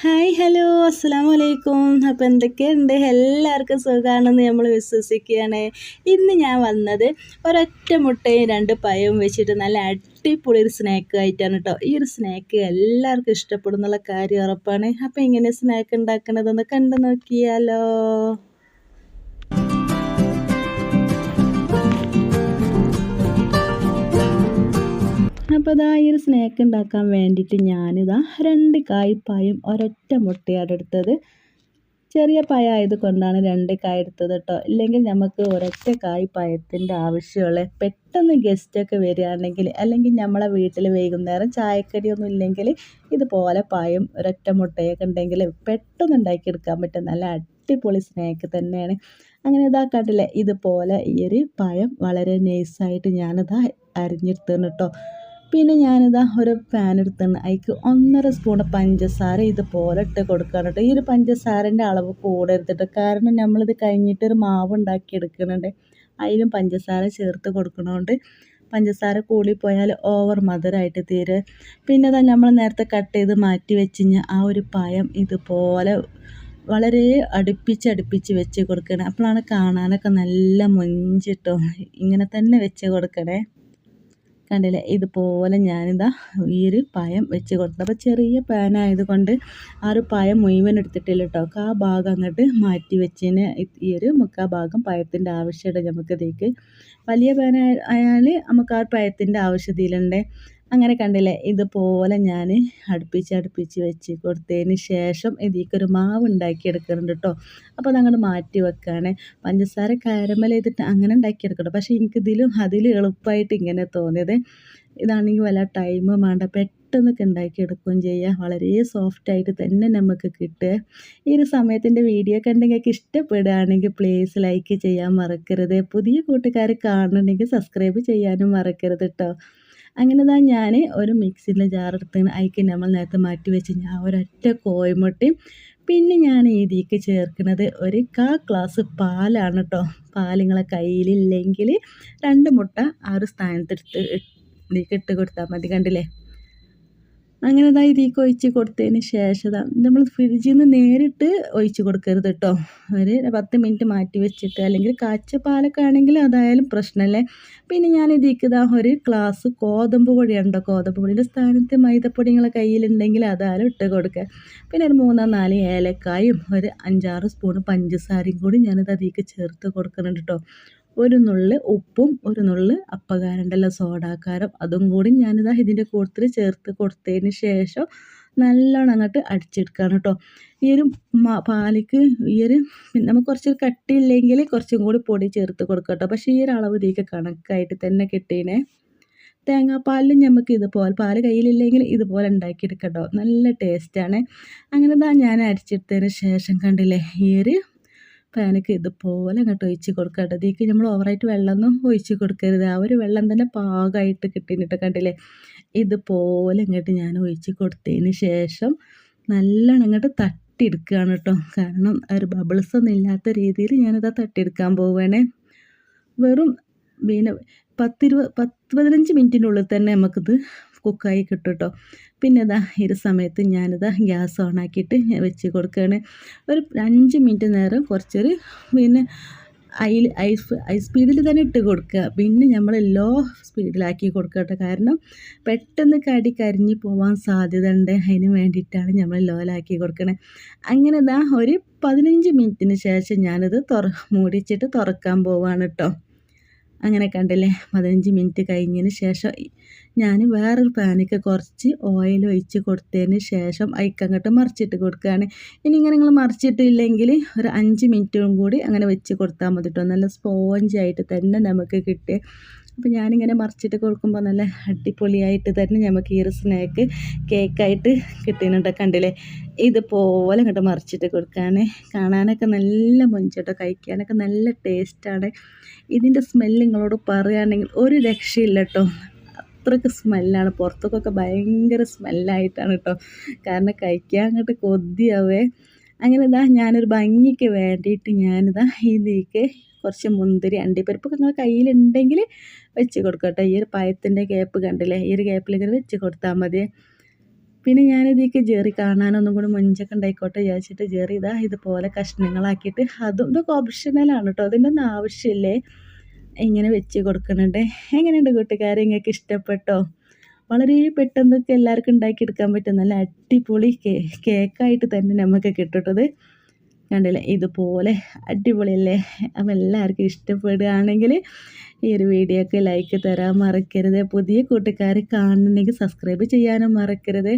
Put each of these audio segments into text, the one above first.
Hi hello. അസ്സാം വലൈക്കും അപ്പോൾ എന്തൊക്കെയുണ്ട്? എല്ലാവർക്കും സുഖമാണെന്ന് നമ്മൾ വിശ്വസിക്കുകയാണ്. ഇന്ന് ഞാൻ വന്നത് ഒരൊറ്റ മുട്ടയും രണ്ട് പയവും വെച്ചിട്ട് നല്ല അടിപൊളി ഒരു സ്നാക്ക് ആയിട്ടാണ് കേട്ടോ ഈ ഒരു സ്നാക്ക് എല്ലാവർക്കും ഇഷ്ടപ്പെടുന്നുള്ള കാര്യം ഉറപ്പാണ്. അപ്പോൾ എങ്ങനെ സ്നാക്ക് ഉണ്ടാക്കണതെന്ന് കണ്ടു നോക്കിയാലോ. അപ്പോൾ ഒരു സ്നാക്ക് ഉണ്ടാക്കാൻ വേണ്ടിയിട്ട് ഞാനിതാ രണ്ട് കായ്പായും ഒരൊറ്റ മുട്ടയാണ് എടുത്തത്. ചെറിയ പായ ആയതുകൊണ്ടാണ് രണ്ട് കായ എടുത്തത് കേട്ടോ ഇല്ലെങ്കിൽ നമുക്ക് ഒരൊറ്റ കായ് പായത്തിന്റെ ആവശ്യമുള്ള പെട്ടെന്ന് ഗസ്റ്റൊക്കെ വരികയാണെങ്കിൽ അല്ലെങ്കിൽ നമ്മളെ വീട്ടിൽ വൈകുന്നേരം ചായക്കടിയൊന്നും ഇല്ലെങ്കിൽ ഇതുപോലെ പായും ഒരൊറ്റ മുട്ടയൊക്കെ ഉണ്ടെങ്കിൽ പെട്ടെന്ന് ഉണ്ടാക്കിയെടുക്കാൻ പറ്റും നല്ല അടിപൊളി സ്നാക്ക് തന്നെയാണ്. അങ്ങനെ ഇതാ കണ്ടില്ലേ ഇതുപോലെ ഈ ഒരു പഴം വളരെ നൈസായിട്ട് ഞാനിതാ അരിഞ്ഞെടുത്തു കേട്ടോ പിന്നെ ഞാനിതാ ഒരു പാൻ എടുത്തിട്ടുണ്ട് അതിക്ക് ഒന്നര സ്പൂൺ പഞ്ചസാര ഇതുപോലെ ഇട്ട് കൊടുക്കുകയാണ് കേട്ടോ ഈ ഒരു പഞ്ചസാരന്റെ അളവ് കൂടരുത്തിട്ട് കാരണം നമ്മളിത് കഴിഞ്ഞിട്ടൊരു മാവ് ഉണ്ടാക്കി എടുക്കുന്നുണ്ട്. അതിലും പഞ്ചസാര ചേർത്ത് കൊടുക്കണോണ്ട് പഞ്ചസാര കൂടിപ്പോയാൽ ഓവർ മധുരമായിട്ട് തീരെ. പിന്നെ തന്നെ നമ്മൾ നേരത്തെ കട്ട് ചെയ്ത് മാറ്റി വെച്ച് ആ ഒരു പഴം ഇതുപോലെ വളരെ അടുപ്പിച്ച് അടുപ്പിച്ച് വെച്ച് കൊടുക്കണേ. അപ്പോഴാണ് കാണാനൊക്കെ നല്ല മൊഞ്ചിട്ടോ. ഇങ്ങനെ തന്നെ വെച്ച് കൊടുക്കണേ. കണ്ടില്ലേ? ഇതുപോലെ ഞാനിതാ ഈ ഒരു പയം വെച്ച് കൊടുത്തു. അപ്പോൾ ചെറിയ പാനായത് കൊണ്ട് ആ ഒരു പയം മുഴുവൻ എടുത്തിട്ടില്ല കേട്ടോ ആ ഭാഗം അങ്ങോട്ട് മാറ്റി വെച്ചതിന് ഈ ഒരു മുക്കാ ഭാഗം പയത്തിന്റെ ആവശ്യമുണ്ട് നമുക്കിതേക്ക് വലിയ പാനായാൽ നമുക്ക് ആ പയത്തിന്റെ ആവശ്യത്തിലുണ്ട് അങ്ങനെ കണ്ടില്ലേ? ഇതുപോലെ ഞാൻ അടുപ്പിച്ച് അടുപ്പിച്ച് വെച്ച് കൊടുത്തതിന് ശേഷം ഇതിക്കൊരു മാവ് ഉണ്ടാക്കിയെടുക്കുന്നുണ്ട് കേട്ടോ അപ്പോൾ അതങ്ങോട്ട് മാറ്റി വെക്കുകയാണ് പഞ്ചസാര കാരമൽ ചെയ്തിട്ട് അങ്ങനെ ഉണ്ടാക്കിയെടുക്കണം പക്ഷേ എനിക്കിതിലും അതിലും എളുപ്പമായിട്ട് ഇങ്ങനെ തോന്നിയത് ഇതാണെങ്കിൽ വല്ല ടൈം വേണ്ട. പെട്ടെന്നൊക്കെ ഉണ്ടാക്കിയെടുക്കുകയും ചെയ്യുക വളരെ സോഫ്റ്റായിട്ട് തന്നെ നമുക്ക് കിട്ടുക. ഈ ഒരു സമയത്തിന്റെ വീഡിയോ കണ്ടെങ്കിൽ ഇഷ്ടപ്പെടുകയാണെങ്കിൽ പ്ലീസ് ലൈക്ക് ചെയ്യാൻ മറക്കരുത്. പുതിയ കൂട്ടുകാർ കാണണമെങ്കിൽ സബ്സ്ക്രൈബ് ചെയ്യാനും മറക്കരുത് കേട്ടോ അങ്ങനെ താ ഞാൻ ഒരു മിക്സിയിലെ ജാർ എടുത്ത് അതിക്ക് നമ്മൾ നേരത്തെ മാറ്റി വെച്ച് ഞാൻ ഒരൊറ്റ കോയമുട്ടി പിന്നെ ഞാൻ ഇതിലേക്ക് ചേർക്കുന്നത് ഒരു കാ ഗ്ലാസ് പാലാണ് കേട്ടോ പാലിങ്ങളെ കയ്യിലില്ലെങ്കിൽ രണ്ട് മുട്ട ആ ഒരു സ്ഥാനത്തെടുത്ത് ഇതിലേക്ക് ഇട്ട് കൊടുത്താൽ മതി. കണ്ടില്ലേ? അങ്ങനെ ഇതാ ഇതിലേക്ക് ഒഴിച്ച് കൊടുത്തതിന് ശേഷം നമ്മൾ ഫ്രിഡ്ജിൽ നിന്ന് നേരിട്ട് ഒഴിച്ച് കൊടുക്കരുത് കേട്ടോ ഒരു പത്ത് മിനിറ്റ് മാറ്റി വെച്ചിട്ട് അല്ലെങ്കിൽ കാച്ച പാലൊക്കെ ആണെങ്കിൽ അതായാലും പ്രശ്നമല്ലേ പിന്നെ ഞാൻ ഇതിലേക്ക് ഇതാ ഒരു ഗ്ലാസ് ഗോതമ്പ് പൊടിയുണ്ടോ ഗോതമ്പ് പൊടിയുടെ സ്ഥാനത്ത് മൈദപ്പൊടി നിങ്ങളെ കയ്യിലുണ്ടെങ്കിൽ അതായാലും ഇട്ട് കൊടുക്കുക പിന്നെ ഒരു മൂന്നോ നാല് ഏലക്കായും ഒരു അഞ്ചാറ് സ്പൂൺ പഞ്ചസാരയും കൂടി ഞാനിത് അതിലേക്ക് ചേർത്ത് കൊടുക്കുന്നുണ്ട് കേട്ടോ ഒരു നുള്ള് ഉപ്പും ഒരു നുള്ള് അപ്പകാരണ്ടല്ല സോഡാക്കാരം. അതും കൂടി ഞാനിതാ ഇതിന്റെ കൂട്ടത്തിൽ ചേർത്ത് കൊടുത്തതിന് ശേഷം നല്ലോണം അങ്ങോട്ട് അടിച്ചെടുക്കുകയാണ് കേട്ടോ. ഈ ഒരു പാലിക്ക് ഈ ഒരു നമുക്ക് കുറച്ച് കട്ടിയില്ലെങ്കിൽ കുറച്ചും കൂടി പൊടി ചേർത്ത് കൊടുക്കാം കേട്ടോ. പക്ഷേ ഈ ഒരു അളവ് തീക്ക് കണക്കായിട്ട് തന്നെ കിട്ടീനെ. തേങ്ങാപ്പാലിലും നമുക്ക് ഇതുപോലെ പാൽ കയ്യിലില്ലെങ്കിൽ ഇതുപോലെ ഉണ്ടാക്കിയെടുക്കട്ടോ നല്ല ടേസ്റ്റാണ് അങ്ങനെ ഞാൻ അരിച്ചെടുത്തതിന് ശേഷം കണ്ടില്ലേ ഈ ഒരു പാനിക്ക് ഇതുപോലെ അങ്ങോട്ട് ഒഴിച്ച് കൊടുക്കുക കേട്ടോ. ഇതിലേക്ക് നമ്മൾ ഓവറായിട്ട് വെള്ളമൊന്നും ഒഴിച്ച് കൊടുക്കരുത്. ആ ഒരു വെള്ളം തന്നെ പാകമായിട്ട് കിട്ടിയിട്ട് കണ്ടില്ലേ? ഇതുപോലെ ഇങ്ങോട്ട് ഞാൻ ഒഴിച്ച് കൊടുത്തതിന് ശേഷം നല്ലോണം അങ്ങോട്ട് തട്ടിയെടുക്കുകയാണ് കേട്ടോ. കാരണം ഒരു ബബിൾസ് ഒന്നും ഇല്ലാത്ത രീതിയിൽ ഞാനത് തട്ടിയെടുക്കാൻ പോവുകയാണേ. വെറും പിന്നെ പത്തിരുപത് പത്ത് പതിനഞ്ച് മിനിറ്റിന്റെ ഉള്ളിൽ തന്നെ നമുക്കിത് കുക്കായി കിട്ടും കേട്ടോ പിന്നെ ഇതാ ഈ സമയത്ത് ഞാനിതാ ഗ്യാസ് ഓൺ ആക്കിയിട്ട് വെച്ച് കൊടുക്കുകയാണ് ഒരു അഞ്ച് മിനിറ്റ് നേരം കുറച്ചൊരു പിന്നെ ഐ ഐസ് ഐ സ്പീഡിൽ തന്നെ ഇട്ട് കൊടുക്കുക. പിന്നെ നമ്മൾ ലോ സ്പീഡിലാക്കി കൊടുക്കട്ടെ. കാരണം പെട്ടെന്ന് കടി കരിഞ്ഞ് പോകാൻ സാധ്യത ഉണ്ട് അതിന് വേണ്ടിയിട്ടാണ് നമ്മൾ ലോയിലാക്കി കൊടുക്കണേ. അങ്ങനെ ഇതാ ഒരു പതിനഞ്ച് മിനിറ്റിന് ശേഷം ഞാനത് തുറ മൂടിച്ചിട്ട് തുറക്കാൻ പോവാണ് കേട്ടോ അങ്ങനെ കണ്ടില്ലേ? പതിനഞ്ച് മിനിറ്റ് കഴിഞ്ഞതിന് ശേഷം ഞാൻ വേറൊരു പാനിക്ക് കുറച്ച് ഓയിൽ ഒഴിച്ച് കൊടുത്തതിന് ശേഷം അയക്കങ്ങോട്ട് മറിച്ചിട്ട് കൊടുക്കുകയാണ്. ഇനി ഇങ്ങനെ നിങ്ങൾ മറിച്ചിട്ടില്ലെങ്കിൽ ഒരു അഞ്ച് മിനിറ്റും കൂടി അങ്ങനെ വെച്ച് കൊടുത്താൽ മതി കേട്ടോ നല്ല സ്പോഞ്ചായിട്ട് തന്നെ നമുക്ക് കിട്ടുക അപ്പോൾ ഞാനിങ്ങനെ മറിച്ചിട്ട് കൊടുക്കുമ്പോൾ നല്ല അടിപൊളിയായിട്ട് തന്നെ നമുക്ക് ഈ ഒരു സ്നാക്ക് കേക്കായിട്ട് കിട്ടുന്നുണ്ട് കണ്ടില്ലേ? ഇതുപോലെ ഇങ്ങോട്ട് മറിച്ചിട്ട് കൊടുക്കുകയാണ് കാണാനൊക്കെ നല്ല മൊഞ്ചോട്ടോ കഴിക്കാനൊക്കെ നല്ല ടേസ്റ്റാണ് ഇതിന്റെ സ്മെല്ല് നിങ്ങളോട് പറയുകയാണെങ്കിൽ ഒരു രക്ഷയില്ല കേട്ടോ അത്രയ്ക്ക് സ്മെല്ലാണ് പുറത്തൊക്കെ ഭയങ്കര സ്മെല്ലായിട്ടാണ് കേട്ടോ കാരണം കഴിക്കാൻ അങ്ങോട്ട് കൊതിയാവേ. അങ്ങനെ ഇതാ ഞാനൊരു ഭംഗിക്ക് വേണ്ടിയിട്ട് ഞാനിതാ ഇതിലേക്ക് കുറച്ച് മുന്തിരി അണ്ടിപ്പരിപ്പൊക്കെ നിങ്ങളുടെ കയ്യിലുണ്ടെങ്കിൽ വെച്ച് കൊടുക്കട്ടെ. ഈ ഒരു പഴത്തിന്റെ കേപ്പ് കണ്ടില്ലേ? ഈ ഒരു ഗ്യാപ്പിലേക്ക് വെച്ച് കൊടുത്താൽ മതി. പിന്നെ ഞാനിതിലേക്ക് ജെറി കാണാനൊന്നും കൂടി മുഞ്ചൊക്കെ ഉണ്ടായിക്കോട്ടെ വിചാരിച്ചിട്ട് ജെറി ഇതാ ഇതുപോലെ കഷ്ണങ്ങളാക്കിയിട്ട് അതും ഇതൊക്കെ ഓപ്ഷണലാണ് കേട്ടോ അതിന്റെ ഒന്നും ആവശ്യമില്ലേ? ഇങ്ങനെ വെച്ച് കൊടുക്കുന്നുണ്ട് എങ്ങനെയുണ്ട് കൂട്ടുകാരെ? നിങ്ങൾക്ക് ഇഷ്ടപ്പെട്ടോ? വളരെ പെട്ടെന്നൊക്കെ എല്ലാവർക്കും ഉണ്ടാക്കിയെടുക്കാൻ പറ്റും നല്ല അടിപൊളി കേക്കായിട്ട് തന്നെ നമുക്ക് കിട്ടുന്നത് കണ്ടില്ലേ? ഇതുപോലെ അടിപൊളിയല്ലേ? അപ്പം എല്ലാവർക്കും ഇഷ്ടപ്പെടുകയാണെങ്കിൽ ഈ ഒരു വീഡിയോക്ക് ലൈക്ക് തരാൻ മറക്കരുത്. പുതിയ കൂട്ടുകാർ കാണുന്നുണ്ടെങ്കിൽ സബ്സ്ക്രൈബ് ചെയ്യാനും മറക്കരുത്.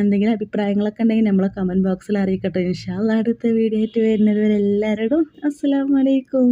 എന്തെങ്കിലും അഭിപ്രായങ്ങളൊക്കെ ഉണ്ടെങ്കിൽ നമ്മളെ കമന്റ് ബോക്സിൽ അറിയിക്കട്ടെ. ഇൻഷാല്ല അടുത്ത വീഡിയോ ആയിട്ട് വരുന്നത് വരെ എല്ലാവരോടും അസ്സാം വലൈക്കും